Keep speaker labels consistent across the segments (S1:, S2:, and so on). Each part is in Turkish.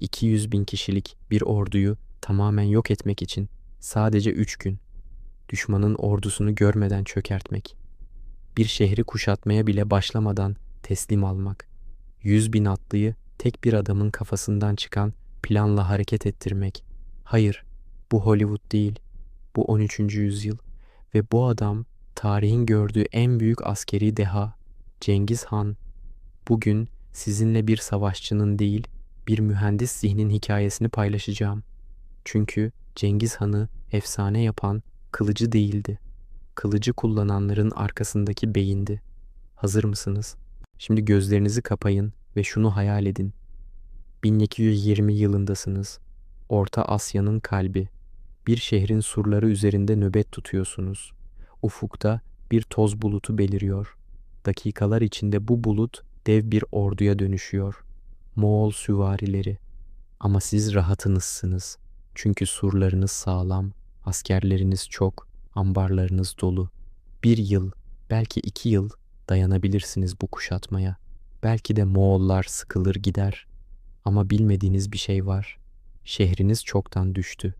S1: 200 bin kişilik bir orduyu tamamen yok etmek için sadece 3 gün düşmanın ordusunu görmeden çökertmek, bir şehri kuşatmaya bile başlamadan teslim almak, 100 bin atlıyı tek bir adamın kafasından çıkan planla hareket ettirmek. Hayır, bu Hollywood değil, bu 13. yüzyıl ve bu adam tarihin gördüğü en büyük askeri deha Cengiz Han. Bugün sizinle bir savaşçının değil, bir mühendis zihnin hikayesini paylaşacağım. Çünkü Cengiz Han'ı efsane yapan kılıcı değildi. Kılıcı kullananların arkasındaki beyindi. Hazır mısınız? Şimdi gözlerinizi kapayın ve şunu hayal edin. 1220 yılındasınız. Orta Asya'nın kalbi. Bir şehrin surları üzerinde nöbet tutuyorsunuz. Ufukta bir toz bulutu beliriyor. Dakikalar içinde bu bulut dev bir orduya dönüşüyor. Moğol süvarileri. Ama siz rahatınızsınız. Çünkü surlarınız sağlam, askerleriniz çok, ambarlarınız dolu. Bir yıl, belki iki yıl dayanabilirsiniz bu kuşatmaya. Belki de Moğollar sıkılır gider. Ama bilmediğiniz bir şey var. Şehriniz çoktan düştü.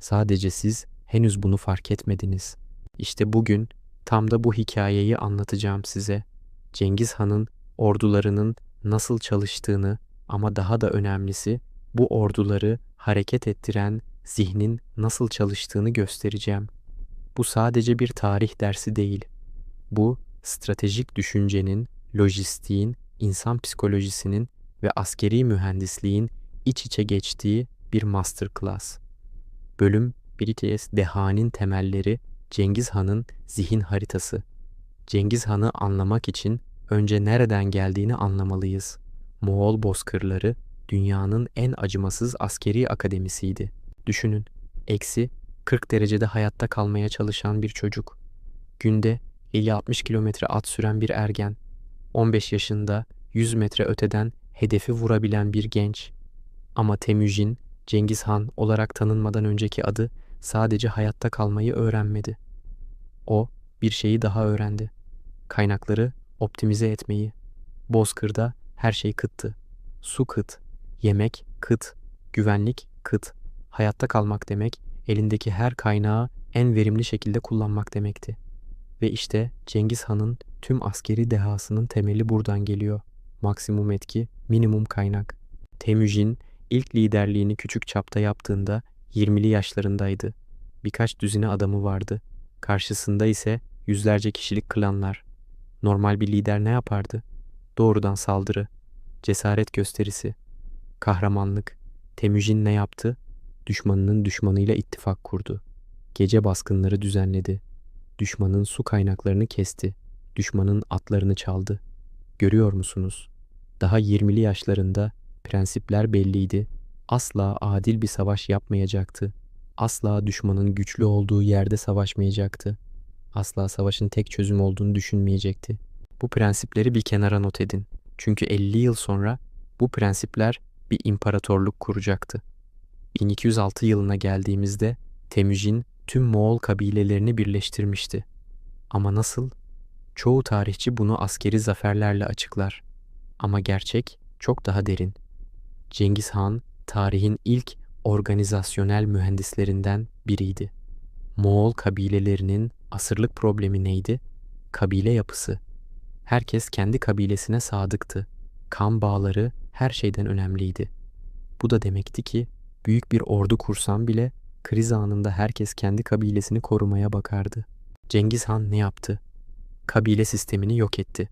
S1: Sadece siz henüz bunu fark etmediniz. İşte bugün tam da bu hikayeyi anlatacağım size. Cengiz Han'ın ordularının nasıl çalıştığını ama daha da önemlisi bu orduları hareket ettiren zihnin nasıl çalıştığını göstereceğim. Bu sadece bir tarih dersi değil. Bu stratejik düşüncenin, lojistiğin, insan psikolojisinin ve askeri mühendisliğin iç içe geçtiği bir masterclass. Bölüm BTS Deha'nın temelleri Cengiz Han'ın zihin haritası. Cengiz Han'ı anlamak için önce nereden geldiğini anlamalıyız. Moğol bozkırları dünyanın en acımasız askeri akademisiydi. Düşünün, eksi 40 derecede hayatta kalmaya çalışan bir çocuk. Günde 50-60 kilometre at süren bir ergen. 15 yaşında 100 metre öteden hedefi vurabilen bir genç. Ama Temüjin, Cengiz Han olarak tanınmadan önceki adı sadece hayatta kalmayı öğrenmedi. O bir şeyi daha öğrendi. Kaynakları optimize etmeyi. Bozkır'da her şey kıttı. Su kıt, yemek kıt, güvenlik kıt. Hayatta kalmak demek elindeki her kaynağı en verimli şekilde kullanmak demekti. Ve işte Cengiz Han'ın tüm askeri dehasının temeli buradan geliyor. Maksimum etki, minimum kaynak. Temüjin ilk liderliğini küçük çapta yaptığında 20'li yaşlarındaydı. Birkaç düzine adamı vardı. Karşısında ise yüzlerce kişilik klanlar. Normal bir lider ne yapardı? Doğrudan saldırı, cesaret gösterisi, kahramanlık. Temüjin ne yaptı? Düşmanının düşmanıyla ittifak kurdu. Gece baskınları düzenledi. Düşmanın su kaynaklarını kesti. Düşmanın atlarını çaldı. Görüyor musunuz? Daha 20'li yaşlarında prensipler belliydi. Asla adil bir savaş yapmayacaktı. Asla düşmanın güçlü olduğu yerde savaşmayacaktı. Asla savaşın tek çözüm olduğunu düşünmeyecekti. Bu prensipleri bir kenara not edin. Çünkü 50 yıl sonra bu prensipler bir imparatorluk kuracaktı. 1206 yılına geldiğimizde Temüjin tüm Moğol kabilelerini birleştirmişti. Ama nasıl? Çoğu tarihçi bunu askeri zaferlerle açıklar. Ama gerçek çok daha derin. Cengiz Han tarihin ilk organizasyonel mühendislerinden biriydi. Moğol kabilelerinin asırlık problemi neydi? Kabile yapısı. Herkes kendi kabilesine sadıktı. Kan bağları her şeyden önemliydi. Bu da demekti ki büyük bir ordu kursam bile kriz anında herkes kendi kabilesini korumaya bakardı. Cengiz Han ne yaptı? Kabile sistemini yok etti.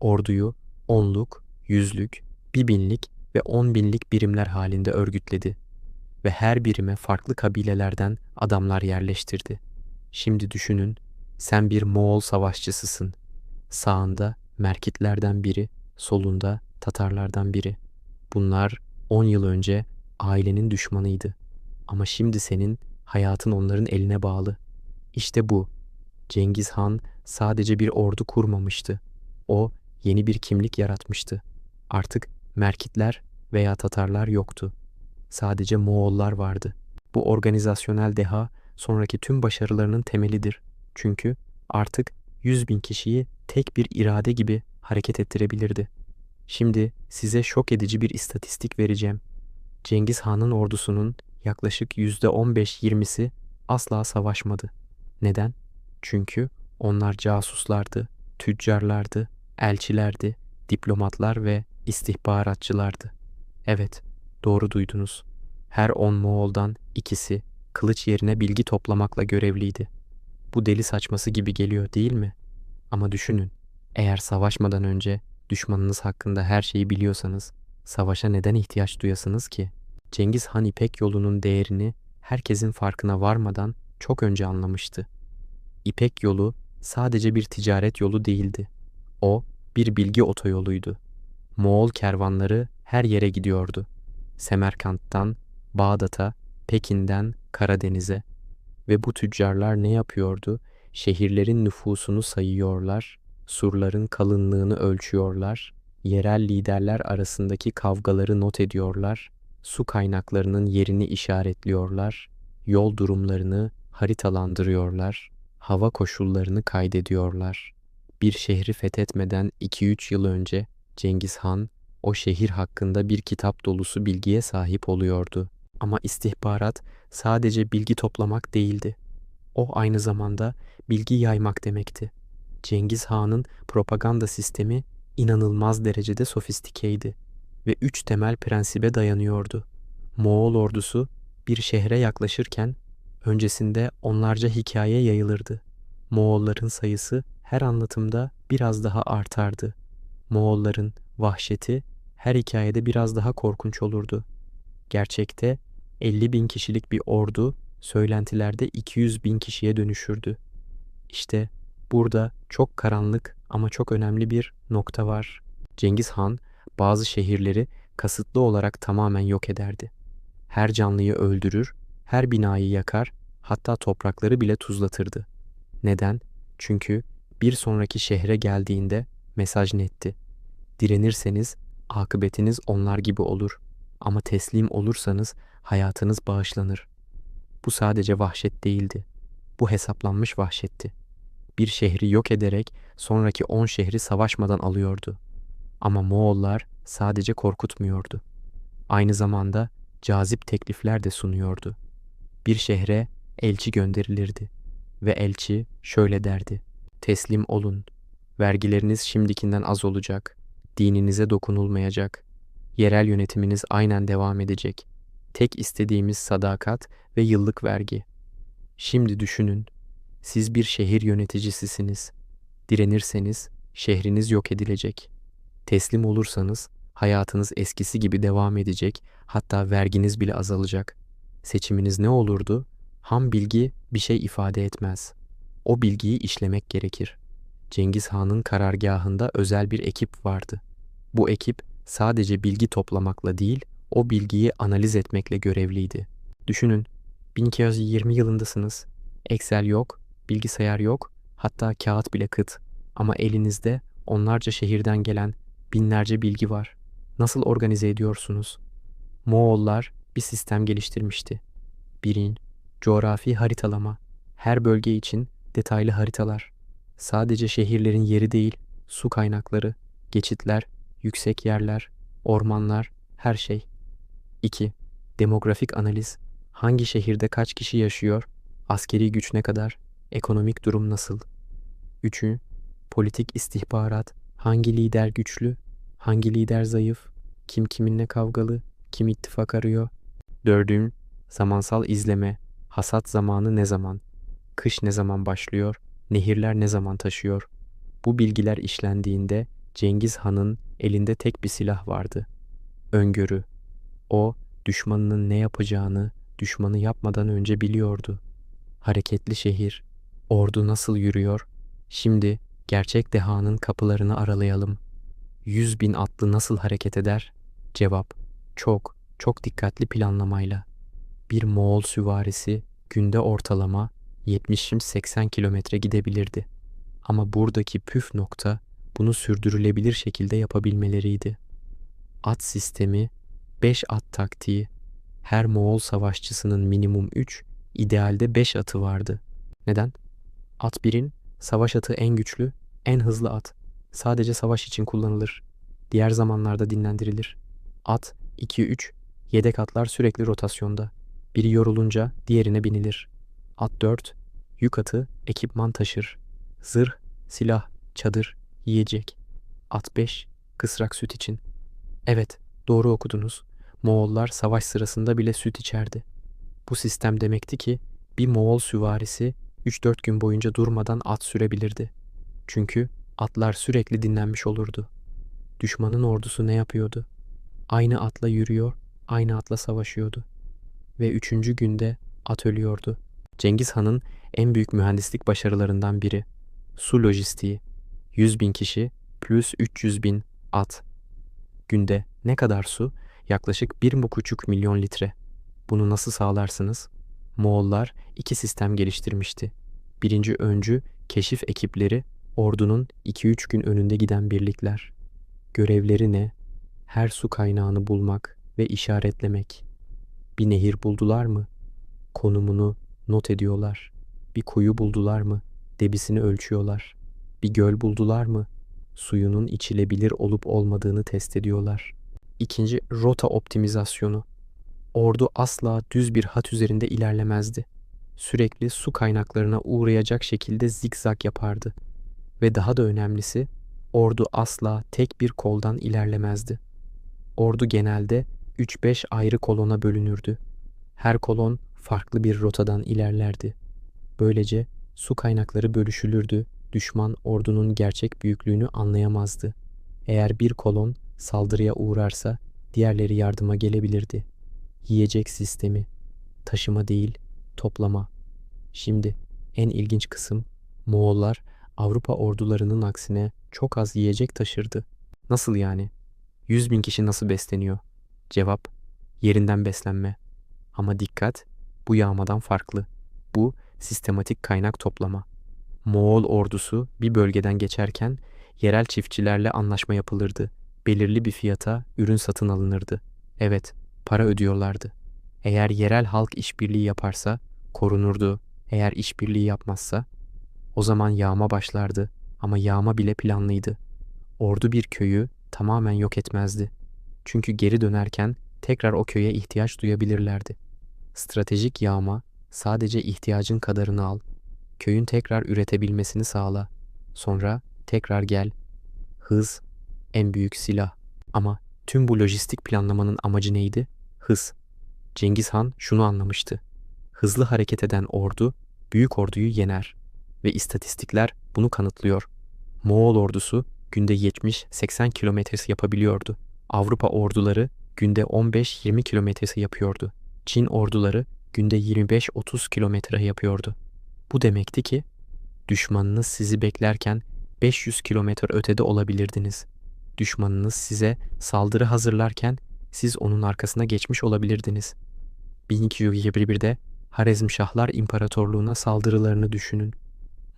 S1: Orduyu onluk, yüzlük, bir binlik ve on binlik birimler halinde örgütledi ve her birime farklı kabilelerden adamlar yerleştirdi. Şimdi düşünün, sen bir Moğol savaşçısısın. Sağında Merkitlerden biri, solunda Tatarlardan biri. Bunlar 10 yıl önce ailenin düşmanıydı. Ama şimdi senin hayatın onların eline bağlı. İşte bu. Cengiz Han sadece bir ordu kurmamıştı. O yeni bir kimlik yaratmıştı. Artık Merkitler veya Tatarlar yoktu. Sadece Moğollar vardı. Bu organizasyonel deha sonraki tüm başarılarının temelidir. Çünkü artık 100 bin kişiyi tek bir irade gibi hareket ettirebilirdi. Şimdi size şok edici bir istatistik vereceğim. Cengiz Han'ın ordusunun yaklaşık %15-20'si asla savaşmadı. Neden? Çünkü onlar casuslardı, tüccarlardı, elçilerdi, diplomatlar ve istihbaratçılardı. Evet, doğru duydunuz. Her on Moğol'dan ikisi kılıç yerine bilgi toplamakla görevliydi. Bu deli saçması gibi geliyor değil mi? Ama düşünün, eğer savaşmadan önce düşmanınız hakkında her şeyi biliyorsanız, savaşa neden ihtiyaç duyasınız ki? Cengiz Han İpek yolunun değerini herkesin farkına varmadan çok önce anlamıştı. İpek yolu sadece bir ticaret yolu değildi. O bir bilgi otoyoluydu. Moğol kervanları her yere gidiyordu. Semerkant'tan Bağdat'a, Pekin'den Karadeniz'e. Ve bu tüccarlar ne yapıyordu? Şehirlerin nüfusunu sayıyorlar, surların kalınlığını ölçüyorlar, yerel liderler arasındaki kavgaları not ediyorlar, su kaynaklarının yerini işaretliyorlar, yol durumlarını haritalandırıyorlar, hava koşullarını kaydediyorlar. Bir şehri fethetmeden 2-3 yıl önce Cengiz Han o şehir hakkında bir kitap dolusu bilgiye sahip oluyordu. Ama istihbarat sadece bilgi toplamak değildi. O aynı zamanda bilgi yaymak demekti. Cengiz Han'ın propaganda sistemi inanılmaz derecede sofistikeydi ve üç temel prensibe dayanıyordu. Moğol ordusu bir şehre yaklaşırken öncesinde onlarca hikaye yayılırdı. Moğolların sayısı her anlatımda biraz daha artardı. Moğolların vahşeti her hikayede biraz daha korkunç olurdu. Gerçekte 50 bin kişilik bir ordu söylentilerde 200 bin kişiye dönüşürdü. İşte burada çok karanlık ama çok önemli bir nokta var. Cengiz Han bazı şehirleri kasıtlı olarak tamamen yok ederdi. Her canlıyı öldürür, her binayı yakar, hatta toprakları bile tuzlatırdı. Neden? Çünkü bir sonraki şehre geldiğinde mesaj netti. Direnirseniz akıbetiniz onlar gibi olur ama teslim olursanız hayatınız bağışlanır. Bu sadece vahşet değildi. Bu hesaplanmış vahşetti. Bir şehri yok ederek sonraki on şehri savaşmadan alıyordu. Ama Moğollar sadece korkutmuyordu. Aynı zamanda cazip teklifler de sunuyordu. Bir şehre elçi gönderilirdi ve elçi şöyle derdi. Teslim olun. Vergileriniz şimdikinden az olacak. Dininize dokunulmayacak. Yerel yönetiminiz aynen devam edecek. Tek istediğimiz sadakat ve yıllık vergi. Şimdi düşünün. Siz bir şehir yöneticisisiniz. Direnirseniz şehriniz yok edilecek. Teslim olursanız hayatınız eskisi gibi devam edecek, hatta verginiz bile azalacak. Seçiminiz ne olurdu? Ham bilgi bir şey ifade etmez. O bilgiyi işlemek gerekir. Cengiz Han'ın karargahında özel bir ekip vardı. Bu ekip sadece bilgi toplamakla değil, o bilgiyi analiz etmekle görevliydi. Düşünün, 1220 yılındasınız. Excel yok, bilgisayar yok, hatta kağıt bile kıt. Ama elinizde onlarca şehirden gelen binlerce bilgi var. Nasıl organize ediyorsunuz? Moğollar bir sistem geliştirmişti. Birin, coğrafi haritalama. Her bölge için detaylı haritalar. Sadece şehirlerin yeri değil, su kaynakları, geçitler, yüksek yerler, ormanlar, her şey. 2. Demografik analiz. Hangi şehirde kaç kişi yaşıyor? Askeri güç ne kadar? Ekonomik durum nasıl? 3. Politik istihbarat. Hangi lider güçlü? Hangi lider zayıf? Kim kiminle kavgalı? Kim ittifak arıyor? 4. Zamansal izleme. Hasat zamanı ne zaman? Kış ne zaman başlıyor? Nehirler ne zaman taşıyor? Bu bilgiler işlendiğinde Cengiz Han'ın elinde tek bir silah vardı. Öngörü. O, düşmanının ne yapacağını düşmanı yapmadan önce biliyordu. Hareketli şehir, ordu nasıl yürüyor? Şimdi gerçek dehanın kapılarını aralayalım. Yüz bin atlı nasıl hareket eder? Cevap, çok, çok dikkatli planlamayla. Bir Moğol süvarisi günde ortalama 70-80 kilometre gidebilirdi. Ama buradaki püf nokta bunu sürdürülebilir şekilde yapabilmeleriydi. At sistemi, 5 at taktiği, her Moğol savaşçısının minimum 3, idealde 5 atı vardı. Neden? At 1'in savaş atı en güçlü, en hızlı at. Sadece savaş için kullanılır. Diğer zamanlarda dinlendirilir. At 2-3 Yedek atlar sürekli rotasyonda. Biri yorulunca diğerine binilir. At 4, yük atı, ekipman taşır. Zırh, silah, çadır, yiyecek. At 5, kısrak süt için. Evet, doğru okudunuz. Moğollar savaş sırasında bile süt içerdi. Bu sistem demekti ki bir Moğol süvarisi 3-4 gün boyunca durmadan at sürebilirdi. Çünkü atlar sürekli dinlenmiş olurdu. Düşmanın ordusu ne yapıyordu? Aynı atla yürüyor, aynı atla savaşıyordu. Ve üçüncü günde at ölüyordu. Cengiz Han'ın en büyük mühendislik başarılarından biri. Su lojistiği. 100 bin kişi plus 300 bin at. Günde ne kadar su? Yaklaşık 1,5 milyon litre. Bunu nasıl sağlarsınız? Moğollar iki sistem geliştirmişti. Birinci öncü keşif ekipleri ordunun 2-3 gün önünde giden birlikler. Görevleri ne? Her su kaynağını bulmak ve işaretlemek. Bir nehir buldular mı? Konumunu not ediyorlar. Bir kuyu buldular mı? Debisini ölçüyorlar. Bir göl buldular mı? Suyunun içilebilir olup olmadığını test ediyorlar. İkinci rota optimizasyonu. Ordu asla düz bir hat üzerinde ilerlemezdi. Sürekli su kaynaklarına uğrayacak şekilde zikzak yapardı. Ve daha da önemlisi, ordu asla tek bir koldan ilerlemezdi. Ordu genelde 3-5 ayrı kolona bölünürdü. Her kolon farklı bir rotadan ilerlerdi. Böylece su kaynakları bölüşülürdü, düşman ordunun gerçek büyüklüğünü anlayamazdı. Eğer bir kolon saldırıya uğrarsa diğerleri yardıma gelebilirdi. Yiyecek sistemi, taşıma değil, toplama. Şimdi en ilginç kısım Moğollar Avrupa ordularının aksine çok az yiyecek taşırdı. Nasıl yani? 100 bin kişi nasıl besleniyor? Cevap, yerinden beslenme. Ama dikkat, bu yağmadan farklı. Bu sistematik kaynak toplama. Moğol ordusu bir bölgeden geçerken yerel çiftçilerle anlaşma yapılırdı. Belirli bir fiyata ürün satın alınırdı. Evet, para ödüyorlardı. Eğer yerel halk işbirliği yaparsa korunurdu. Eğer işbirliği yapmazsa o zaman yağma başlardı ama yağma bile planlıydı. Ordu bir köyü tamamen yok etmezdi. Çünkü geri dönerken tekrar o köye ihtiyaç duyabilirlerdi. Stratejik yağma sadece ihtiyacın kadarını al. Köyün tekrar üretebilmesini sağla. Sonra tekrar gel. Hız en büyük silah. Ama tüm bu lojistik planlamanın amacı neydi? Hız. Cengiz Han şunu anlamıştı. Hızlı hareket eden ordu büyük orduyu yener ve istatistikler bunu kanıtlıyor. Moğol ordusu günde 70-80 kilometresi yapabiliyordu. Avrupa orduları günde 15-20 kilometresi yapıyordu. Çin orduları günde 25-30 kilometre yapıyordu. Bu demekti ki düşmanınız sizi beklerken 500 kilometre ötede olabilirdiniz. Düşmanınız size saldırı hazırlarken siz onun arkasına geçmiş olabilirdiniz. 1221'de Harezmşahlar İmparatorluğu'na saldırılarını düşünün.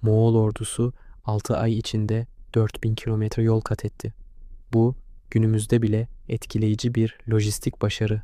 S1: Moğol ordusu 6 ay içinde 4000 kilometre yol kat etti. Bu günümüzde bile etkileyici bir lojistik başarı.